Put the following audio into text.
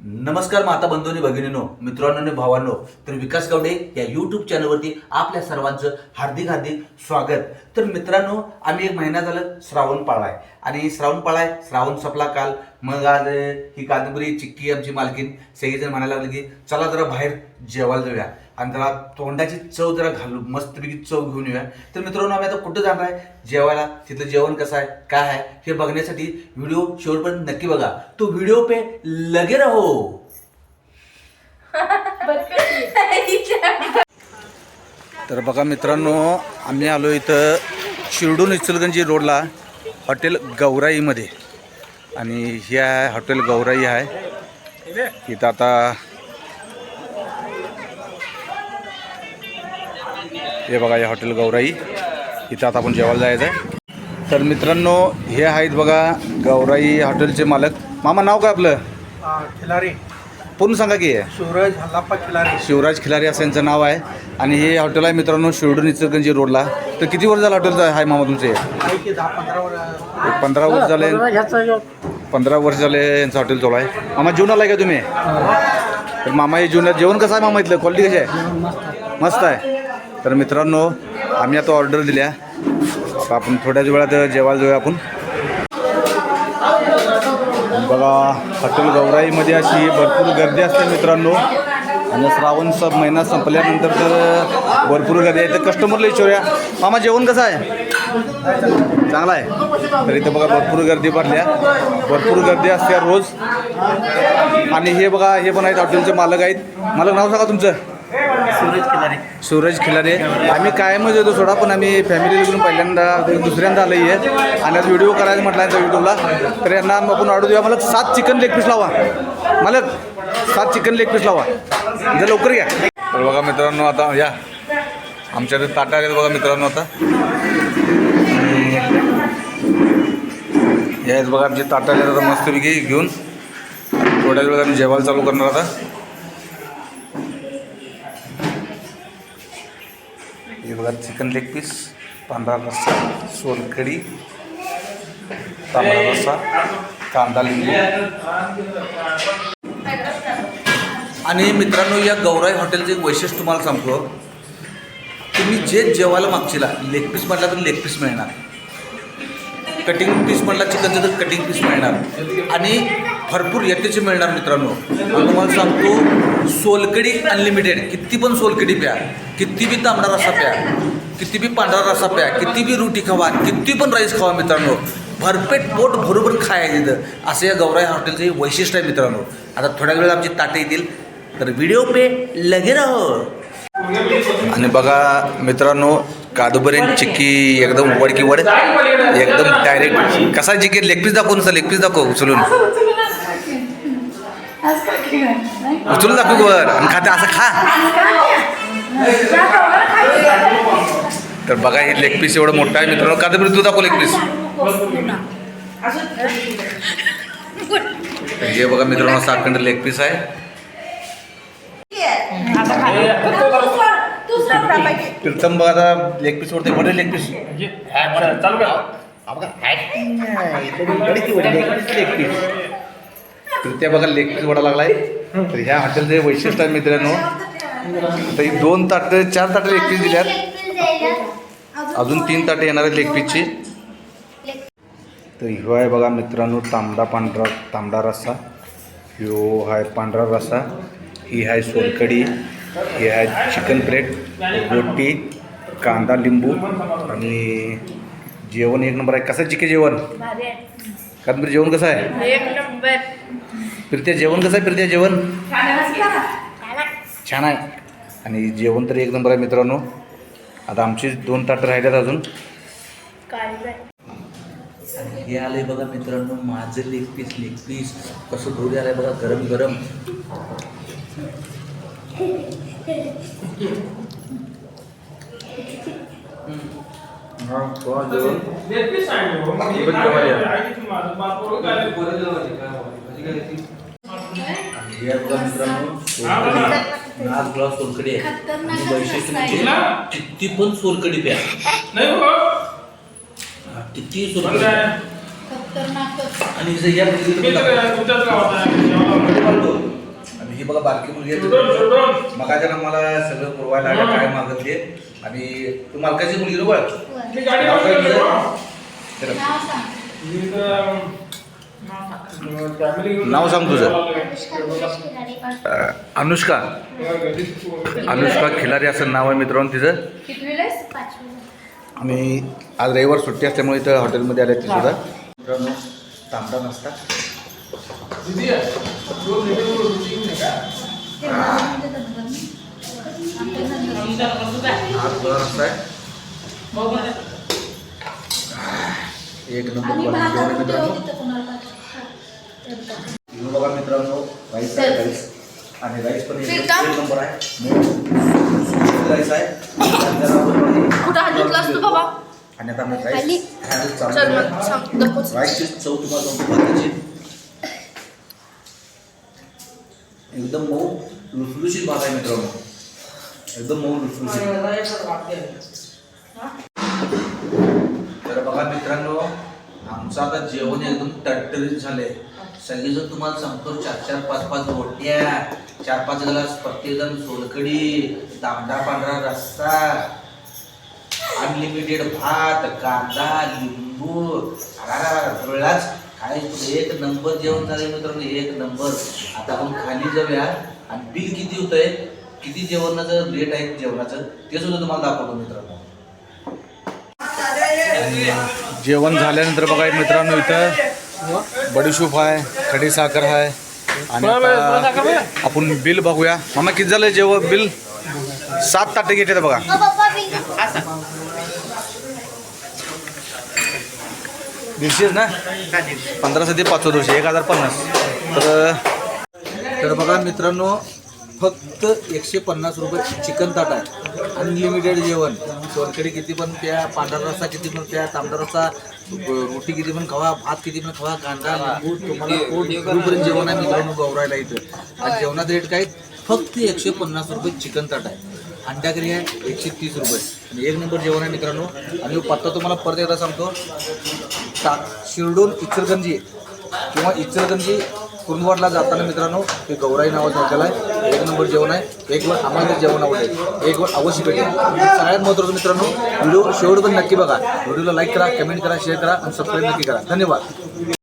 नमस्कार माता बंधूंनी भगिनीनो मित्रांनो आणि भावांनो. तर विकास गावडे या यूट्यूब चॅनलवरती आपल्या सर्वांचं हार्दिक हार्दिक स्वागत. तर मित्रांनो आम्ही एक महिना झालं श्रावण पाळाय. आणि श्रावण पाळाय श्रावण संपला काल. मग आज ही कादंबरी चिक्की आमची मालकीन सगळेजण म्हणायला लागले की चला जरा बाहेर जेवायला जाऊया. आणि त्याला तोंडाची चव जरा घालू मस्तपैकी चव घेऊन येऊया. तर मित्रांनो आम्ही आता कुठं जाणार आहे? जेवायला. तिथलं जेवण कसं आहे? काय आहे? हे बघण्यासाठी व्हिडिओ शेवटपर्यंत नक्की बघा. तो व्हिडिओ पे लगे राहो. तर बघा मित्रांनो आम्ही आलो इथं शिरडून इचलगंजी रोडला हॉटेल गौराईमध्ये. आणि हे आहे हॉटेल गौराई आहे. इथं आता हे बघा हे हॉटेल गौराई. इथं आता आपण जेवायला जायचं आहे. तर मित्रांनो हे आहेत बघा गौराई हॉटेलचे मालक. मामा नाव काय आपलं? खिलारी. पूर्ण सांगा की हे. सूरज हल्लाप्पा खिलारी. शिवराज खिलारी असं यांचं नाव आहे. आणि हे हॉटेल आहे मित्रांनो शिरडून इचलगंजी रोडला. तर किती वर्ष झालं हॉटेल आहे मामा तुमचे? पंधरा वर एक पंधरा वर्ष झाले. पंधरा वर्ष झाले यांचं हॉटेल चालू आहे. मामा जेवण आलाय का तुम्ही? तर मामा हे जेवणात जेवण कसं आहे मामा इथलं? क्वालिटी कशी आहे. मस्त आहे. तर मित्रांनो आम्ही आता ऑर्डर दिल्या. आपण थोड्याच वेळात जेवायला जाऊया आपण. बघा हॉटेल गौराईमध्ये अशी भरपूर गर्दी असते मित्रांनो. आणि श्रावण सब महिना संपल्यानंतर तर भरपूर गर्दी आहे. तर कस्टमरला विचारूया मामा जेवण कसं आहे? चांगला आहे. तर इथं बघा भरपूर गर्दी भरल्या. भरपूर गर्दी असते रोज. आणि हे बघा हे पण आहेत हॉटेलचे मालक आहेत. मालक नाव सांगा तुमचं. सूरज खिलारी सूरज खिलारे आम्ही कायमच येतो सोडा पण आम्ही फॅमिली घेऊन पहिल्यांदा दुसऱ्यांदा आलं आहे आणि आज व्हिडिओ करायचं म्हटलं आहे यूट्यूबला तर यांना आपण ऑर्डर देऊया. मला सात चिकन लेग पीस लावा. मला सात चिकन लेग पीस लावा. जर लवकर घ्या. तर बघा मित्रांनो आता या. आमच्या ताटा आहेत बघा मित्रांनो आता. याच बघा आमची ताटा आहेत आता मस्तपैकी घेऊन. थोड्या वेळात आम्ही जेवायला चालू करणार आता. बघा चिकन लेग पीस पांढरा रस्सा सोलकडी तांबडा रस्सा कांदा लिंबू. आणि मित्रांनो या गौराई हॉटेलचं एक वैशिष्ट्य तुम्हाला सांगतो. तुम्ही जे जेवायला मागचीला लेग पीस म्हटला तर लेग पीस मिळणार. कटिंग पीस म्हटला चिकनचं तर कटिंग पीस मिळणार. आणि भरपूर याच्याचे मिळणार मित्रांनो. आणि तुम्हाला सांगतो सोलकडी अनलिमिटेड किती पण सोलकडी प्या किती बी तांबडा रस्सा प्या किती बी पांढरा रस्सा प्या किती बी रोटी खावा किती पण राईस खावा मित्रांनो. भरपेट पोट भरोभर खायला तिथं असं या गौराई हॉटेलचं हे वैशिष्ट्य आहे मित्रांनो. आता थोड्या वेळेला आमची ताटे येतील तर व्हिडिओ पे लगे राहो. आणि बघा मित्रांनो कादुबरी चिक्की एकदम वडकी वड एकदम डायरेक्ट कसा जिके लेग पीस दाखव नुसतं लेग पीस दाखव उचलून. उचलून दाखव वर आणि खाते असं खा. तर बघा हे लेग पीस एवढं मोठं आहे मित्रांनो. कादंबरी तू दाखव लेग पीस हे बघा मित्रांनो असा अखंड लेग पीस आहे. प्रीतम बघा आता लेग पीस वरती बडे लेग पीस तर त्या बघा लेग पीस वडा लागलाय. तर ह्या हॉटेलचे वैशिष्ट्य आहे मित्रांनो. तर ही दोन ताट चार ताटे लेग पीस दिल्यात. अजून तीन ताटे येणार आहेत लेग पीसची. तर ह्यो आहे बघा मित्रांनो तांबडा पांढरा तांबडा रस्सा. ह्यो आहे पांढरा रस्सा. ही आहे सोलकडी ही आहे चिकन प्लेट रोटी कांदा लिंबू आणि जेवण एक नंबर आहे. कसं चिके जेवण? कादंबरी जेवण कसं आहे? प्रीत्या जेवण कसं आहे प्रीत्या जेवण छान आहे आणि जेवण तर एक नंबर आहे मित्रांनो आता आमची दोन ताटं राहिल्यात अजून हे आलंय बघा मित्रांनो माझं लेग पीस लेग पीस कसं धुरी आलंय बघा गरम गरम हा, जेवण. नाच ग्लास सोलकडी आहे. आणि वैशिष्ट्य म्हणजे किती पण सोलकडी प्या. हा, किती सोलकडी आणि या मुलगीचं मी पण तर दाखवा. तुमच्याच गावात आहे. जेवायला. आणि ही बघा बारकी मुलगी आहे. सुडोन. मगाच्या मला सगळं पुरवायला लागलं काय मागतले आणि तू मालकाची मुलगी ना बळ मी गाडी वापरत नाही बा. मी तर, नाव सांग तुझं. अनुष्का अनुष्का. खिलारी असं नाव आहे मित्रांनो तिचं. आणि आज रविवार सुट्टी असल्यामुळे इथं हॉटेलमध्ये आले ती सुद्धा. मित्रांनो तांबडा आहे एक नंबर मित्रांनो. बघा मित्रांनो राईस आहे राईस आणि राईस पण एक नंबर आहे. राईस आहे. आणि आता. राईस. राईसची चव तुम्हाला एकदम मऊ लुसलुशीत भात आहे मित्रांनो. एकदम मऊ लुसलुशीत. तर बघा मित्रांनो आमचं आता जेवण एकदम टटरीत झालंय. सगळेजण तुम्हाला सांगतो चार चार पाच पाच रोट्या चार पाच ग्लास प्रत्येकजण सोलकडी तांबडा पांढरा रस्सा अनलिमिटेड भात कांदा लिंबू धुळलाच काय एक नंबर जेवण झालंय मित्रांनो एक नंबर आता आपण खाली जाऊया आणि बिल किती होतंय? किती जेवणाचं रेट आहे जेवणाचं? ते सुद्धा तुम्हाला दाखवतो मित्रांनो. जेवण झाल्यानंतर बघा मित्रांनो इथं बडीशूप आहे खडी साखर आहे. आणि आता आपण बिल बघूया. मामा किती झालं जेवण बिल? सात ताटे घेतले बघा. दीडशेच ना? पंधरा सध्या पाच दोनशे एक हजार पन्नास. तर तर बघा मित्रांनो फक्त एकशे पन्नास रुपये चिकन ताट आहे. अनलिमिटेड जेवण. सोलकडी किती पण प्या पांढरा रस्सा किती पण प्या तांबडा रस्सा रोटी किती पण खावा भात किती पण खावा कांदा लिंबू तुम्हाला पोट भरूपर्यंत जेवण आहे मित्रांनो गौरायला इथं. आणि जेवणाचा रेट काय? फक्त एकशे पन्नास रुपये चिकन ताट आहे. अंडाकरी आहे एकशे तीस रुपये. आणि एक नंबर जेवण आहे मित्रांनो. आणि पत्ता तुम्हाला परत एकदा सांगतो. टा शिरडून इचलगंजी किंवा इचलगंजी कुंभवाडला जाताना मित्रांनो हे गौराई नावाचं हॉटेल आहे. एक नंबर जेवण आहे. एक वर आम्हाला जेवण आवडेल एक वर अवश्य भेटेल. सगळ्यात महत्त्वाचं मित्रांनो व्हिडिओ शेवट पण नक्की बघा. व्हिडिओला लाईक करा कमेंट करा शेअर करा आणि सबस्क्राईब नक्की करा. धन्यवाद.